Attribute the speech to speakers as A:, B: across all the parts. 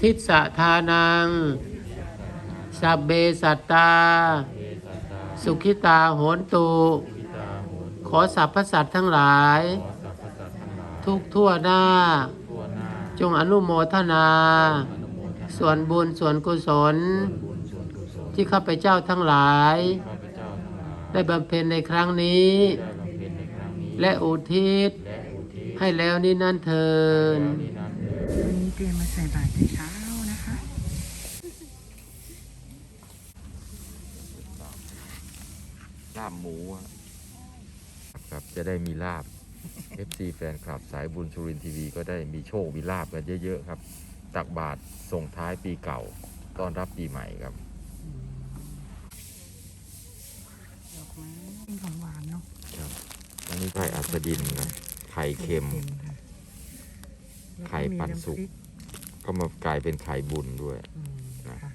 A: ทิศทานัง สัพเบสัตตา สุขิตาโหนตุ ขอสรรพสัตว์ทั้งหลาย ทุกทั่วหน้า จงอนุโมทนา ส่วนบุญส่วนกุศล ที่ข้าพเจ้าทั้งหลาย ได้บำเพ็ญในครั้งนี้ และอุทิศให้แล้วนี้นั่นเทิน
B: วันนี้เตรียมมาใส่บาตรเช้านะคะ
C: ลาบห มูอะครับจะได้มีลาบ FC แฟนคลับสายบุญสุรินทร์ทีวีก็ได้มีโชคมีลาบกันเยอะๆครับ ตักบาตรส่งท้ายปีเก่า ต้อนรับปีใหม่ครับ
B: ดอกไม้เป็นของหวานเนาะ
C: ครับอันนี้ไข่อัสดินครับไข่เค็ม
B: ค่ะ
C: ไข่ปันสุก
B: แล้ว
C: ก็มากลายเป็นไข่บุญด้วย
B: อืม
C: นะ
B: ค่ะ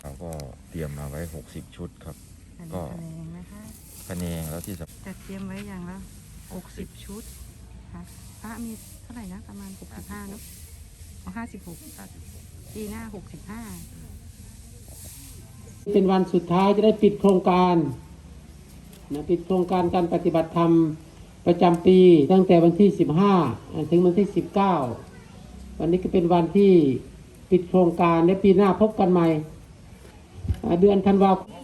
C: เราก็เตรียมมาไว้ 60 ชุดครับ
B: อัน
C: ก็
B: นี้คะแนนนะคะ
C: คะแนนแล้วที่สำ
B: จัดเตรียมไว้อย่างละหกสิบชุดค่ะพระมีเท่าไหร่นะ ประมาณหกสิบห้าเนาะเอาห้าสิบหกปีหน้าหกสิบห้า
A: เป็นวันสุดท้ายจะได้ปิดโครงการนะปิดโครงการการปฏิบัติธรรมประจำปีตั้งแต่วันที่ 15 ถึงวันที่ 19 วันนี้ก็เป็นวันที่ปิดโครงการและปีหน้าพบกันใหม่อ่าเดือนธันวาคม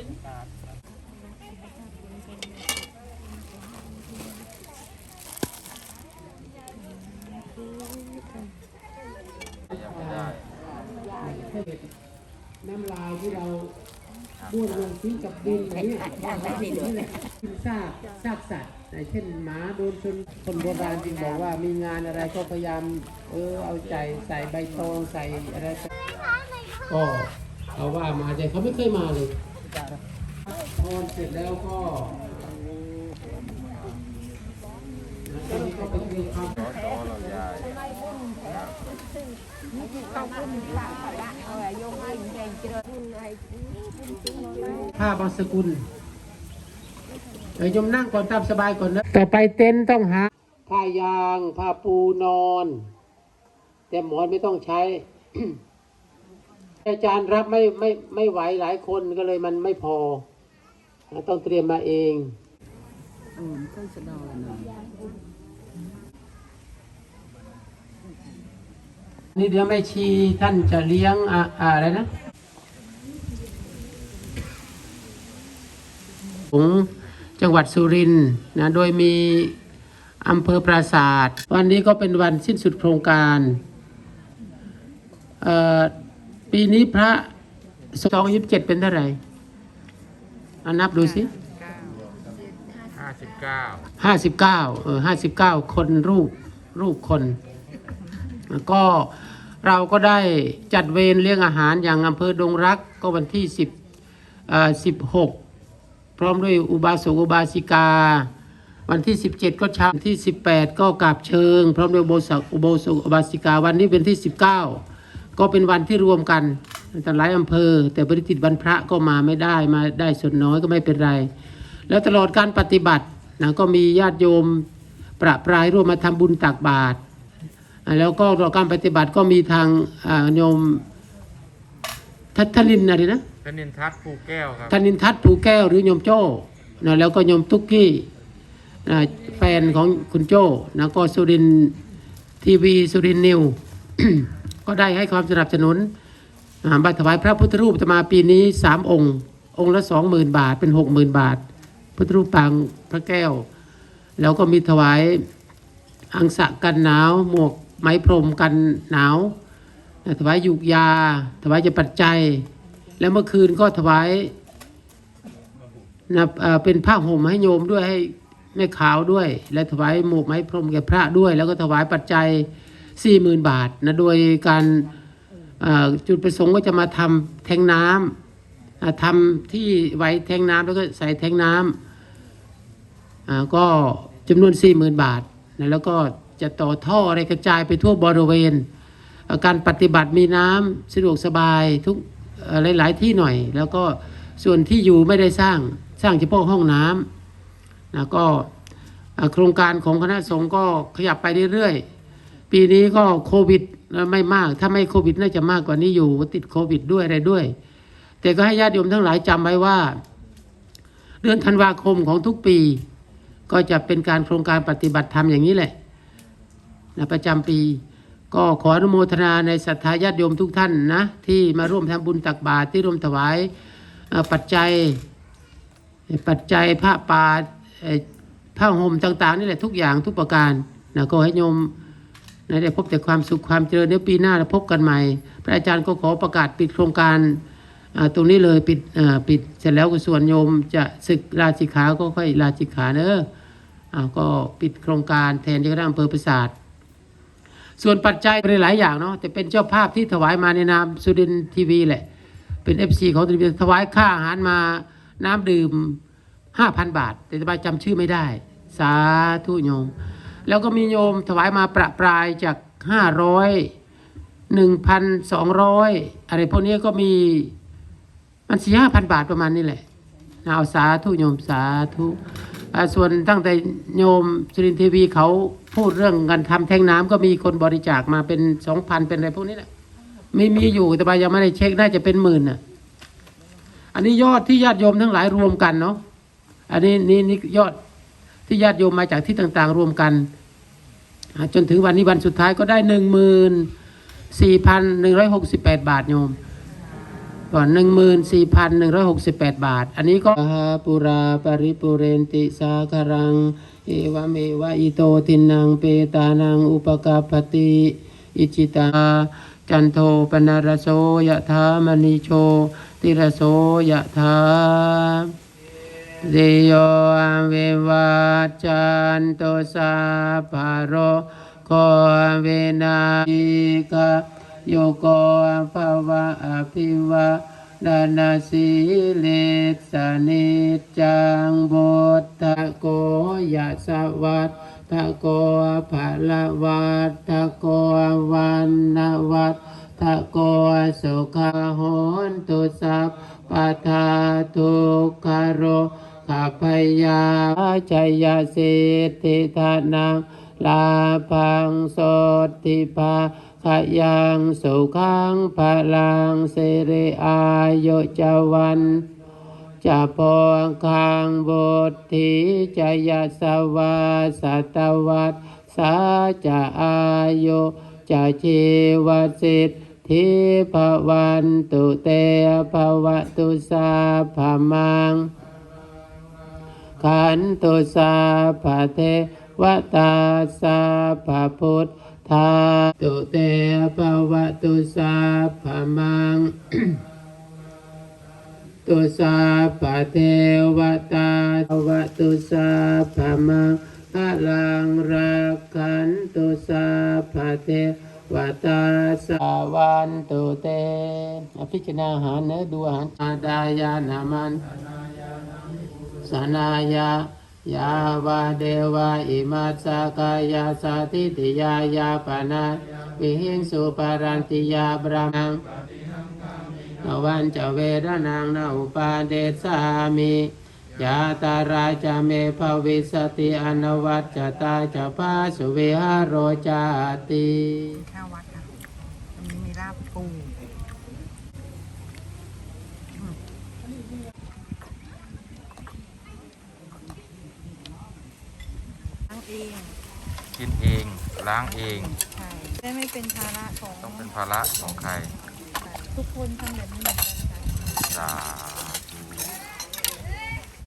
C: ยังไม่ได้
A: น้ำลายที่เราบ้วนลงทิ้งกับดินอะไรเนี่ยนี่แหละซากซากสัตว์อย่เช่นหมาโดนชนคนโบราณจึงบอกว่ามีงานอะไรก็พยายามเออเอาใจใส่ใบตองใส่อะไรก็เขาว่ามาแต่เขาไม่เคยมาเลย พอเสร็จแล้วก็ตอนนี้ก็ไปเตรียมความ
C: ต่อต่อเรายาย
A: ผ้าบางสกุลเดี๋ยวยมนั่งก่อนตามสบายก่อนนะ ต่อไปเต็นท์ต้องหา ผ้ายาง ผ้าปูนอน แต่หมอนไม่ต้องใช้ อาจารย์รับไม่ไม่ไม่ไหวหลายคนก็เลยมันไม่พอ ต้องเตรียมมาเองนี่เดี๋ยวแม่ชีท่านจะเลี้ยงอะอะไรนะของจังหวัดสุรินทร์นะ โดยมีอำเภอปราศาสตร์วันนี้ก็เป็นวันสิ้นสุดโครงการ ปีนี้พระสองยิบเจ็ดเป็นเท่าไหร่อานับดูสิ
C: ห้าสิบเก้า
A: ห้าสิบเก้าเออห้าสิบเก้าคนรูปรูปคนแล้วก็เราก็ได้จัดเวรเลี้ยงอาหารอย่างอำเภอดงรักก็วันที่สิบสิบหกพพร้อมด้วยอุบาสกอุบาสิกา วันที่ 17 ก็เช้าวันที่ 18 ก็กราบเชิง พร้อมด้วยอุโบสถอุโบสถอุบาสิกาวันนี้เป็นที่ 19 ก็เป็นวันที่รวมกันแต่หลายอำเภอ แต่ปฏิทินวันพระก็มาไม่ได้มาได้ส่วนน้อยก็ไม่เป็นไร แล้วตลอดการปฏิบัตินะก็มีญาติโยมประปรายร่วมมาทำบุญตักบาตรอ่าแล้วก็ตลอดการปฏิบัติก็มีทางอ่าโยมทัทลินอะไรนะ
C: ธนินทัศน์ภูแก้วครับ
A: ธนินทัศน์ภูแก้วหรือโยมโจ้นะแล้วก็โยมทุกกี้นะแฟนของคุณโจ้นะก็สุรินทีวีสุรินนิว ก็ได้ให้ความสนับสนุนอ่าบัตรถวายพระพุทธรูปจะมาปีนี้สามองค์ องค์ละสองหมื่นบาทเป็นหกหมื่นบาท พุทธรูปปางพระแก้ว แล้วก็มีถวายอังสะกันหนาว หมวกไหมพรมกันหนาว ถวายยุกยา ถวายจะปัจจัย แล้วเมื่อคืนก็ถวายนะเป็นผ้าห่มให้โยมด้วยให้แม่ขาวด้วย และถวายหมวกไหมพรมแก่พระด้วย แล้วก็ถวายปัจจัย สี่หมื่นบาทนะโดยการจุดประสงค์ก็จะมาทำแทงน้ำทำที่ไว้แทงน้ำแล้วก็ใส่แทงน้ำก็จำนวนสี่หมื่นบาทนะแล้วก็จะต่อท่ออะไรกระจายไปทั่วบริเวณ การปฏิบัติมีน้ำสะดวกสบายทุกหลาย ๆ ที่หน่อย แล้วก็ส่วนที่อยู่ไม่ได้สร้างสร้างเฉพาะห้องน้ำนะก็โครงการของคณะสงฆ์ก็ขยับไปเรื่อยๆ ปีนี้ก็โควิดไม่มาก ถ้าไม่โควิดน่าจะมากกว่านี้อยู่ติดโควิดด้วยอะไรด้วย แต่ก็ให้ญาติโยมทั้งหลายจำไว้ว่า เดือนธันวาคมของทุกปี ก็จะเป็นการโครงการปฏิบัติธรรมอย่างนี้แหละนะประจำปี ก็ขออนุโมทนาในศรัทธาญาติโยมทุกท่านนะ ที่มาร่วมทำบุญตักบาตรที่ร่วมถวายปัจจัย ปัจจัยผ้าป่าเอ่อผ้าห่มต่าง ๆ นี่แหละทุกอย่างทุกประการนะก็ให้โยม นะได้พบแต่ความสุขความเจริญเดี๋ยวปีหน้าเราพบกันใหม่ พระอาจารย์ก็ขอประกาศปิดโครงการตรงนี้เลยปิดปิดเสร็จแล้วก็ส่วนโยมจะศึกลาสิขาก็ค่อยลาสิขาเนอะก็ปิดโครงการแทนเจ้าคณะอำเภอประสาท ส่วนปัจจัยเป็นหลายอย่างเนาะแต่เป็นเจ้าภาพที่ถวายมาในนามสุรินทีวีแหละ เป็นเอฟซีของสุรินทร์ถวายค่าอาหารมาน้ำดื่มห้าพันบาท แต่จะไปจำชื่อไม่ได้ สาธุโยม แล้วก็มีโยมถวายมาประปรายจากห้าร้อยหนึ่งพันสองร้อยอะไรพวกนี้ก็มีมันสี่ห้าพันบาทประมาณนี้แหละนะเอาสาธุโยมสาธุส่วนตั้งแต่โยมสุรินทีวีเขาพูดเรื่องการทำแทงน้ำก็มีคนบริจาคมาเป็นสองพันเป็นอะไรพวกนี้แหละมีมีอยู่แต่บายังไม่ได้เช็คน่าจะเป็นหมื่นน่ะ อันนี้ยอดที่ญาติโยมทั้งหลายรวมกันเนาะอันนี้นี่นี่ยอดที่ญาติโยมมาจากที่ต่าง ๆ รวมกัน จนถึงวันนี้วันสุดท้ายก็ได้หนึ่งหมื่นสี่พันหนึ่งร้อยหกสิบแปดบาทโยมก่อนหนึ่งหมื่นสี่พันหนึ่งร้อยหกสิบแปดบาท อันนี้ก็หาปุราปริปุเรนติสาคารัง เอวเมวะอิโตทินังเปตานังอุปกาปติอิจิตาจันโทปนารโสยะธามณิโชติรโสยะธา เดโยอเววัจจันโตสาภโรโคเวนาอิกะโยโกภวะอภิวะดานาสีเลสนิจจังบุตตะโกยะสวัตตะโกภะละวัตตะโกวันนาวัตตะโกสุขโหนตุสัพปะทาทุกขโร ขัพยาจยาสิทธิธานังลาพังโสติภาขยังสุขังพลังสิริอายุจวันจะพองคังบุตถิจะยาสวาสัตวัตสาจะอายุจะชีวสิทธิภวันตุเตภวตุสาภมัง ขันตุสาภะเทวตาสาภะพุทธาตุเตภวตุสาภะมังตุสาภะเทวตาภวตุสาภะมังพลังรักขันตุสาภะเทวตาสาวันตุเตพิจารณาอาหารเนื้อดูอาหารอาดายานามัน สนายายาวาเดวาอิมัสกายาสาธิติยายาปนาวิหิงสุปารันติยาบรามังนวันจะเวรนังนาอุปาเดสามิยาตาราจเมภวิสติอนวัจจตาจะพาสุเวหาโรจาติ
B: ข้าววัดค่ะตรงนี้มีลาบปูทั้ง เอง
C: กินเองล้างเอง
B: ใช่ได้ไม่เป็นภาระของ
C: ต้องเป็นภาระของใคร
B: ทุกคนทำแบบนี้เหมือนกันค่ะ
C: สา